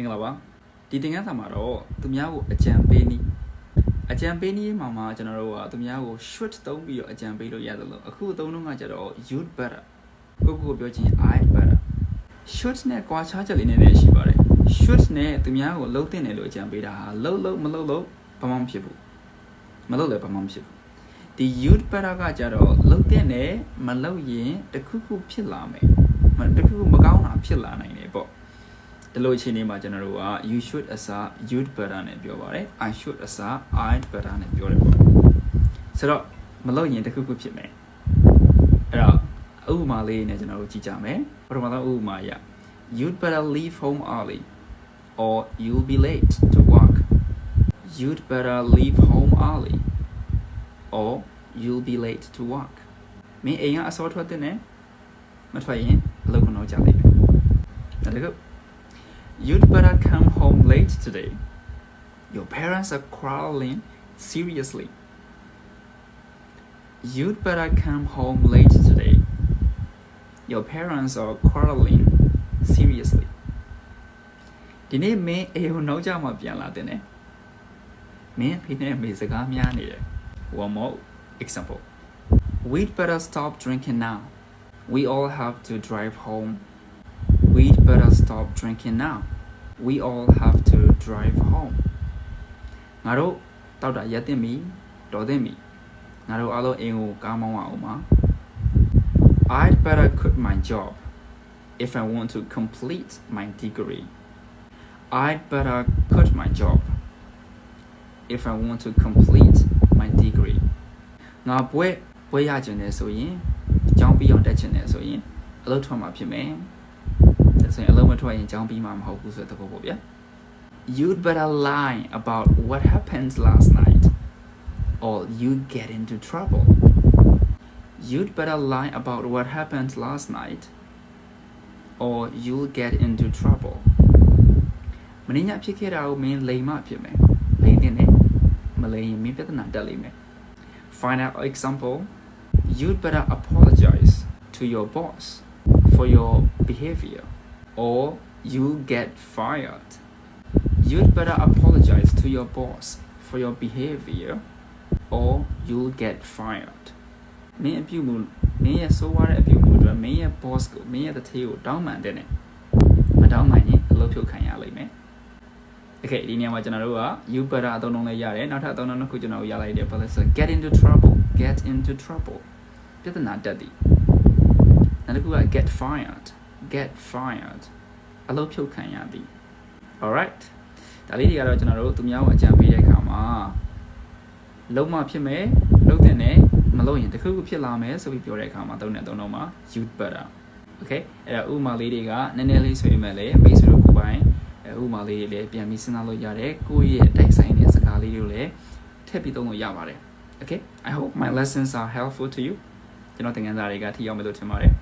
င်္ဂလာပါဒီသင်ခန်းစာမှာတော့သူများကိုအကြံပေးနည်းအကြံပေးနည်းမှာမှာကျွန်တော်တို့ကသူများကို should သုံးပြီးတော့အကြံပေးလို့ရတယ်လို့အခုသုံးလုံးကကြတော့ you'd better ကိုကိုပြောချင်း I'd better should နဲ့ကွာခြားချက်လေးနည်းနည်းရှိပါတယ် should နဲ့သူများကိုလှုပ်တင်တယ်လို့အကြံပေးတာဟာလှုပ်လှုပ်မလှုပ်လှုပ်ဘာမှမဖြစ်ဘူးမလှုပ်လည်းဘာမှမဖြစ်ဘူးဒီ you'd better ကကြတော့လှုပ်တင်တယ်မလှုပ်ရင်တခုခုဖြစ်လာမယ်မတခုခုမကောင်းတာဖြစ်လာနိုင်တယ်ပေါ့ ဒီလိုအခြေအနေမှာကျွန်တော်တို့က you should အစား you'd better နဲ့ပြောပါတယ် I should အစား I'd better နဲ့ပြောတယ်ပေါ့ဆိုတော့မလုပ်ရင်တခုခုဖြစ်မယ်အဲ့တော့ဥပမာလေးနဲ့ကျွန်တော်တို့ကြည့်ကြမယ်ပထမဆုံးဥပမာရ you'd better leave home early or you'll be late to work you'd better leave home early or you'll be late to work မင်းအိမ်ကအစောထွက်တဲ့နဲ့မထွက်ရင်အလုပ်ကတော့ကြာလိမ့်မယ်နောက်တစ်ခု You'd better come home late today. Your parents are quarreling seriously. You'd better come home late today. Your parents are quarreling seriously. ဒီနေ့မင်းအေကိုနောက်ကြမှပြန်လာတဲ့နဲ့မင်းဖိနဲ့မေစကားများနေတယ် One more example. We'd better stop drinking now. We all have to drive home. We'd better stop drinking now. We all have to drive home. ငါတို့တောက်တာရက်တင်ပြီတော်တင်ပြီငါတို့အားလုံးအိမ်ကိုကားမောင်းအောင်ပါ I'd better quit my job if I want to complete my degree. I'd better quit my job if I want to complete my degree. ငါဘွဲဘွဲရကျင်တယ်ဆိုရင်အကြောင်းပြီးအောင်တက်ချင်တယ်ဆိုရင်အလုပ်ထွက်မှာဖြစ်မယ် ဒါဆိုရင်အလုံးမထွက်ရင်ကြောင်းပြီးမှမဟုတ်ဘူးဆိုတဲ့သဘောပေါ့ဗျာ You'd better lie about what happened last night or you get into trouble You'd better lie about what happened last night or you'll get into trouble မင်းညဖြစ်ခဲ့တာကိုမင်းလိမ်မဖြစ်မယ်လိမ်တဲ့နဲ့မလိမ်ရင်မင်းပြဿနာတက်လိမ့်မယ် Final example You'd better apologize to your boss for your behavior or you'll get fired. You'd better apologize to your boss for your behavior or you'll get fired. မင်းအပြုမှုမင်းရဲ့ဆိုးဝါးတဲ့အပြုမှုအတွက်မင်းရဲ့ boss ကိုမင်းရဲ့တထေးကိုတောင်းပန်တဲ့နဲ့မတောင်းပန်ရင်အလုပ်ဖြုတ်ခံရလိမ့်မယ် Okay ဒီနေရာမှာကျွန်တော်တို့က you better အသုံးလုံးလေးရတယ်နောက်ထပ်အသုံးလုံးတစ်ခုကျွန်တော်တို့ရလိုက်တယ်ဘာလဲဆို get into trouble get into trouble ပြဿနာတက်သည်နောက်တစ်ခုက get fired Get fired အလုပ်ဖြုတ်ခံရသည် alright ဒါလေးတွေကတော့ကျွန်တော်တို့သူများကိုအကြံပေးတဲ့အခါမှာလုံးမဖြစ်မယ်လုံးတဲ့နဲ့မလုံးရင်တခုခုဖြစ်လာမယ်ဆိုပြီးပြောတဲ့အခါမှာသုံးတဲ့သုံးလုံးမှာ you better okay အဲ့ဒါဥပမာလေးတွေကနည်းနည်းလေးဆိုရင်လည်းမိတ်ဆွေတို့ကိုယ်ပိုင်အဲဥပမာလေးတွေလည်းပြန်ပြီးစဉ်းစားလို့ရတယ်ကိုယ့်ရဲ့အတိုက်ဆိုင်တဲ့စကားလေးတွေကိုလည်းထည့်ပြီးသုံးလို့ရပါတယ် okay i hope my lessons are helpful to you ကျွန်တော်သင်ခန်းစာတွေကထိရောက်မယ်လို့ထင်ပါတယ်